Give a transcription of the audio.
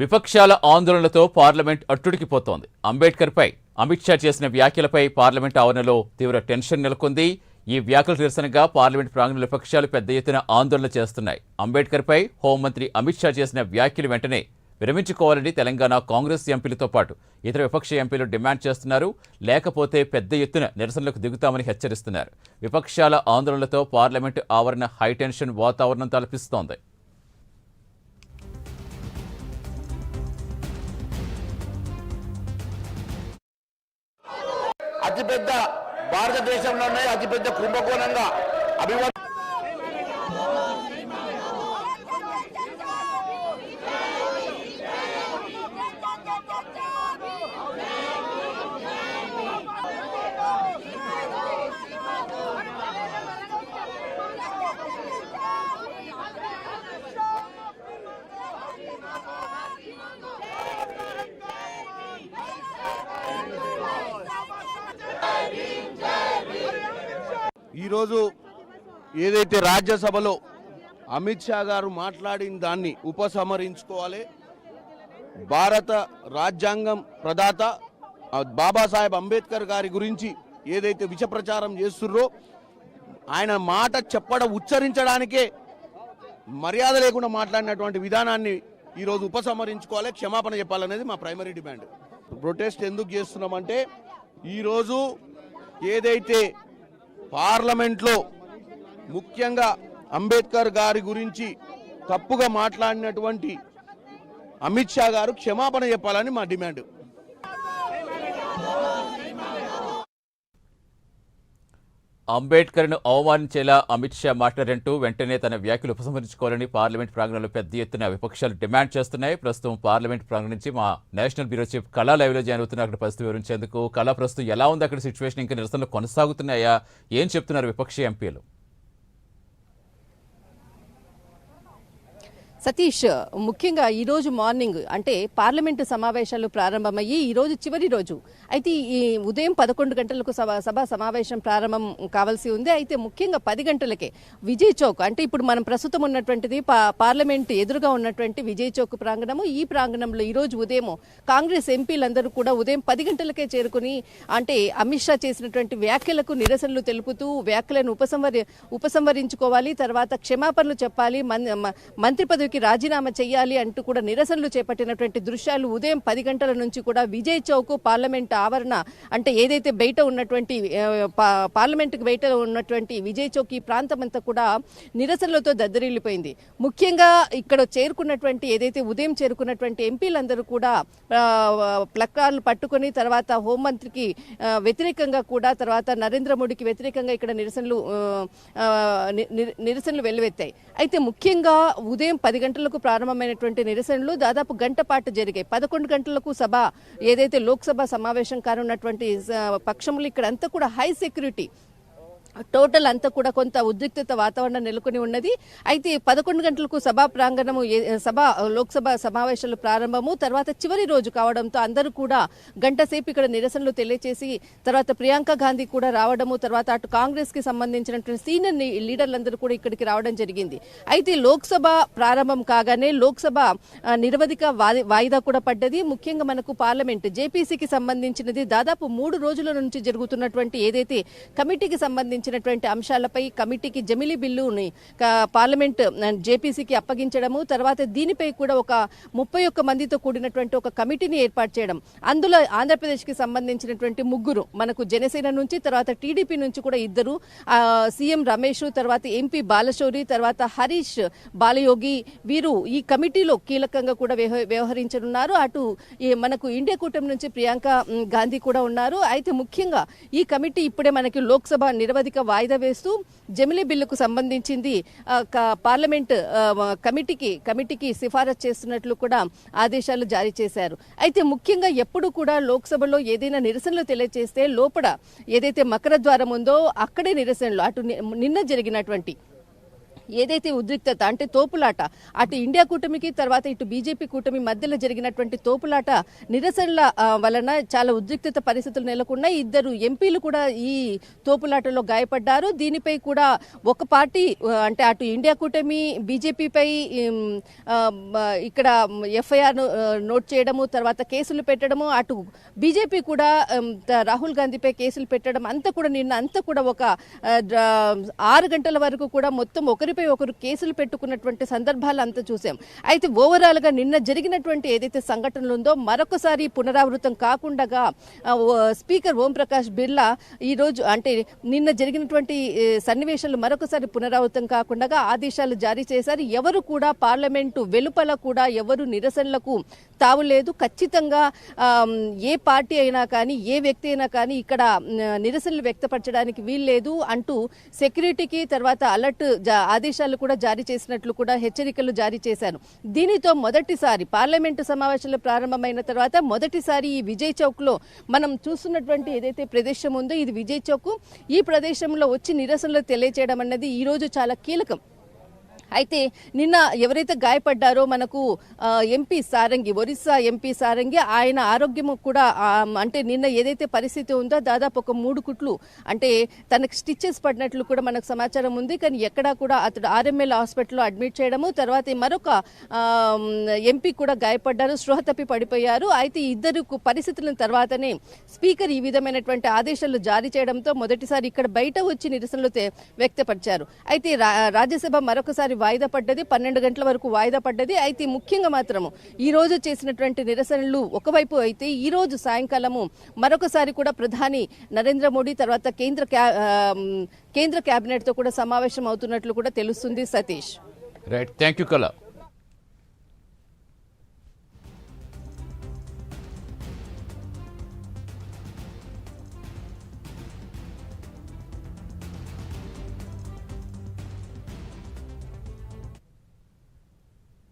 విపక్షాల ఆందోళనలతో పార్లమెంట్ అట్టుడికిపోతోంది అంబేద్కర్పై అమిత్ షా చేసిన వ్యాఖ్యలపై పార్లమెంట్ ఆవరణలో తీవ్ర టెన్షన్ నెలకొంది. ఈ వ్యాఖ్యల నిరసనగా పార్లమెంట్ ప్రాంగణ విపక్షాలు పెద్ద ఎత్తున ఆందోళన చేస్తున్నాయి. అంబేద్కర్పై హోంమంత్రి అమిత్ షా చేసిన వ్యాఖ్యలు వెంటనే విరమించుకోవాలని తెలంగాణ కాంగ్రెస్ ఎంపీలతో పాటు ఇతర విపక్ష ఎంపీలు డిమాండ్ చేస్తున్నారు. లేకపోతే పెద్ద ఎత్తున నిరసనలకు దిగుతామని హెచ్చరిస్తున్నారు. విపక్షాల ఆందోళనలతో పార్లమెంటు ఆవరణ హైటెన్షన్ వాతావరణం తలపిస్తోంది. అభివర్ణ ఈరోజు ఏదైతే రాజ్యసభలో అమిత్ షా గారు మాట్లాడిన దాన్ని ఉపసంహరించుకోవాలి. భారత రాజ్యాంగం ప్రదాత బాబాసాహెబ్ అంబేద్కర్ గారి గురించి ఏదైతే విష ప్రచారం చేస్తుర్రో ఆయన మాట చెప్పడం ఉచ్చరించడానికే మర్యాద లేకుండా మాట్లాడినటువంటి విధానాన్ని ఈరోజు ఉపసంహరించుకోవాలి. క్షమాపణ చెప్పాలనేది మా ప్రైమరీ డిమాండ్ ప్రొటెస్ట్ ఎందుకు చేస్తున్నామంటే ఈరోజు ఏదైతే పార్లమెంట్లో ముఖ్యంగా అంబేద్కర్ గారి గురించి తప్పుగా మాట్లాడినటువంటి అమిత్ షా గారు క్షమాపణ చెప్పాలని మా డిమాండ్. అంబేద్కర్ను అవమానించేలా అమిత్ షా మాట్లాడంటూ వెంటనే తన వ్యాఖ్యలు ఉపసంహరించుకోవాలని పార్లమెంట్ ప్రాంగణంలో పెద్ద ఎత్తున విపక్షాలు డిమాండ్ చేస్తున్నాయి. ప్రస్తుతం పార్లమెంట్ ప్రాంగణం నుంచి మా నేషనల్ బ్యూరో చీఫ్ కళా లైవ్లో జాయిన్ అవుతున్న అక్కడ పరిస్థితి వివరించేందుకు కళా ప్రస్తుతం ఎలా ఉంది? అక్కడ సిచ్యువేషన్ ఇంకా నిరసనలు కొనసాగుతున్నాయా? ఏం చెప్తున్నారు విపక్ష ఎంపీలు? సతీష్ ముఖ్యంగా ఈ రోజు మార్నింగ్ అంటే పార్లమెంటు సమావేశాలు ప్రారంభమయ్యి ఈ రోజు చివరి రోజు. అయితే ఈ ఉదయం పదకొండు గంటలకు సభ సభ సమావేశం ప్రారంభం కావాల్సి ఉంది. అయితే ముఖ్యంగా పది గంటలకే విజయ్ చౌక్ అంటే ఇప్పుడు మనం ప్రస్తుతం ఉన్నటువంటిది పార్లమెంట్ ఎదురుగా ఉన్నటువంటి విజయ్ చౌక్ ప్రాంగణము. ఈ ప్రాంగణంలో ఈ రోజు ఉదయం కాంగ్రెస్ ఎంపీలందరూ కూడా ఉదయం పది గంటలకే చేరుకుని అంటే అమిత్ షా చేసినటువంటి వ్యాఖ్యలకు నిరసనలు తెలుపుతూ వ్యాఖ్యలను ఉపసంహరి ఉపసంహరించుకోవాలి. తర్వాత క్షమాపణలు చెప్పాలి. మన్- మ- మంత్రి రాజీనామా చేయాలి అంటూ కూడా నిరసనలు చేపట్టినటువంటి దృశ్యాలు ఉదయం పది గంటల నుంచి కూడా విజయ్ చౌక్ పార్లమెంట్ ఆవరణ అంటే ఏదైతే బయట ఉన్నటువంటి పా- పార్లమెంటుకు బయట ఉన్నటువంటి విజయ్ చౌక్ ఈ ప్రాంతం అంతా కూడా నిరసనలతో దద్దరిల్లిపోయింది. ముఖ్యంగా ఇక్కడ చేరుకున్నటువంటి ఏదైతే ఉదయం చేరుకున్నటువంటి ఎంపీలందరూ కూడా ప్లక్కార్లు పట్టుకొని తర్వాత హోంమంత్రికి వ్యతిరేకంగా కూడా తర్వాత నరేంద్ర మోడీకి వ్యతిరేకంగా ఇక్కడ నిరసనలు నిరసనలు వెల్లువెత్తాయి. అయితే ముఖ్యంగా ఉదయం పది గంటలకు ప్రారంభమైనటువంటి నిరసనలు దాదాపు గంట పాటు జరిగాయి. పదకొండు గంటలకు సభ ఏదైతే లోక్సభ సమావేశం కానున్నటువంటి పక్షములు ఇక్కడ అంతా కూడా హై సెక్యూరిటీ టోటల్ అంతా కూడా కొంత ఉద్రిక్తత వాతావరణం నెలకొని ఉన్నది. అయితే పదకొండు గంటలకు సభా ప్రాంగణము ఏ- సభ లోక్సభ సమావేశాలు ప్రారంభము తర్వాత చివరి రోజు కావడంతో అందరూ కూడా గంట సేపు ఇక్కడ నిరసనలు తెలియచేసి తర్వాత ప్రియాంక గాంధీ కూడా రావడము తర్వాత అటు కాంగ్రెస్కి సంబంధించినటువంటి సీనియర్ ని- లీడర్లందరూ కూడా ఇక్కడికి రావడం జరిగింది. అయితే లోక్సభ ప్రారంభం కాగానే లోక్సభ నిరవధిక వాయి- వాయిదా కూడా పడ్డది. ముఖ్యంగా మనకు పార్లమెంట్ జేపీసీకి సంబంధించినది దాదాపు మూడు రోజుల నుంచి జరుగుతున్నటువంటి ఏదైతే కమిటీకి సంబంధించి సంబంధించినటువంటి అంశాలపై కమిటీకి జమిలీ బిల్లుని పార్లమెంట్ జేపీసీకి అప్పగించడము తర్వాత దీనిపై కూడా ఒక ముప్పై ఒక్క మందితో కూడినటువంటి ఒక కమిటీని ఏర్పాటు చేయడం అందులో ఆంధ్రప్రదేశ్కి సంబంధించినటువంటి ముగ్గురు మనకు జనసేన నుంచి తర్వాత టీడీపీ నుంచి కూడా ఇద్దరు సీఎం రమేష్ తర్వాత ఎంపీ బాలశౌరి తర్వాత హరీష్ బాలయోగి వీరు ఈ కమిటీలో కీలకంగా కూడా వ్యవహరించనున్నారు. అటు ఈ మనకు ఇండియా కూటమి నుంచి ప్రియాంక గాంధీ కూడా ఉన్నారు. అయితే ముఖ్యంగా ఈ కమిటీ ఇప్పుడే మనకి లోక్సభ నిరవధిక వాయిదా వేస్తూ జమిలీ బిల్లుకు సంబంధించింది పార్లమెంట్ కమిటీకి కమిటీకి సిఫారసు చేస్తున్నట్లు కూడా ఆదేశాలు జారీ చేశారు. అయితే ముఖ్యంగా ఎప్పుడు కూడా లోక్సభలో ఏదైనా నిరసనలు తెలియజేస్తే లోపల ఏదైతే మకర ద్వారం ఉందో అక్కడే నిరసనలు అటు నిన్న జరిగినటువంటి ఏదైతే ఉద్రిక్తత అంటే తోపులాట అటు ఇండియా కూటమికి తర్వాత ఇటు బీజేపీ కూటమి మధ్యలో జరిగినటువంటి తోపులాట నిరసనల వలన చాలా ఉద్రిక్తత పరిస్థితులు నెలకొన్నాయి. ఇద్దరు ఎంపీలు కూడా ఈ తోపులాటలో గాయపడ్డారు. దీనిపై కూడా ఒక పార్టీ అంటే అటు ఇండియా కూటమి బీజేపీపై ఇక్కడ ఎఫ్ఐఆర్ నోట్ చేయడము తర్వాత కేసులు పెట్టడము అటు బీజేపీ కూడా రాహుల్ గాంధీపై కేసులు పెట్టడం అంతా కూడా నిన్న అంతా కూడా ఒక ఆరు గంటల వరకు కూడా మొత్తం ఒకరిపై ఒకరు కేసులు పెట్టుకున్నటువంటి సందర్భాలు అంతా చూసాం. అయితే ఓవరాల్గా నిన్న జరిగినటువంటి ఏదైతే సంఘటనలు ఉందో మరొకసారి పునరావృతం కాకుండా స్పీకర్ ఓం ప్రకాష్ బిర్లా ఈ రోజు అంటే నిన్న జరిగినటువంటి సన్నివేశాలు మరొకసారి పునరావృతం కాకుండా ఆదేశాలు జారీ చేశారు. ఎవరు కూడా పార్లమెంటు వెలుపల కూడా ఎవరు నిరసనలకు తావులేదు ఖచ్చితంగా ఏ పార్టీ అయినా కానీ ఏ వ్యక్తి అయినా కానీ ఇక్కడ నిరసనలు వ్యక్తపరచడానికి వీల్లేదు అంటూ సెక్యూరిటీకి తర్వాత అలర్ట్ జా- ఆదేశాలు కూడా జారీ చేసినట్లు కూడా హెచ్చరికలు జారీ చేశాను దీనితో మొదటిసారి పార్లమెంటు సమావేశాలు ప్రారంభమైన తర్వాత మొదటిసారి ఈ విజయ్ చౌక్లో మనం చూస్తున్నటువంటి ఏదైతే ప్రదేశం ఉందో ఇది విజయ్ చౌక్. ఈ ప్రదేశంలో వచ్చి నిరసనలు తెలియచేయడం అన్నది ఈ రోజు చాలా కీలకం. అయితే నిన్న ఎవరైతే గాయపడ్డారో మనకు ఎంపీ సారంగి ఒరిస్సా ఎంపీ సారంగి ఆయన ఆరోగ్యం కూడా అంటే నిన్న ఏదైతే పరిస్థితి ఉందో దాదాపు ఒక మూడు కుట్లు అంటే తనకు స్టిచ్చెస్ పడినట్లు కూడా మనకు సమాచారం ఉంది. కానీ ఎక్కడా కూడా అతడు ఆర్ఎంఎల్ హాస్పిటల్లో అడ్మిట్ చేయడము తర్వాత మరొక ఎంపీ కూడా గాయపడ్డారు స్పృహ తప్పి పడిపోయారు. అయితే ఇద్దరు పరిస్థితుల తర్వాతనే స్పీకర్ ఈ విధమైనటువంటి ఆదేశాలు జారీ చేయడంతో మొదటిసారి ఇక్కడ బయట వచ్చి నిరసనలు తె- వ్యక్తపరిచారు. అయితే రా- రాజ్యసభ మరొకసారి వాయిదా పడ్డది పన్నెండు గంటల వరకు వాయిదా పడ్డది. అయితే ముఖ్యంగా మాత్రము ఈ రోజు చేసినటువంటి నిరసనలు ఒకవైపు అయితే ఈ రోజు సాయంకాలము మరొకసారి కూడా ప్రధాని నరేంద్ర మోడీ తర్వాత కేంద్ర క్యా- కేంద్ర క్యాబినెట్తో కూడా సమావేశం అవుతున్నట్లు కూడా తెలుస్తుంది సతీష్. రైట్ థ్యాంక్ యూ కళ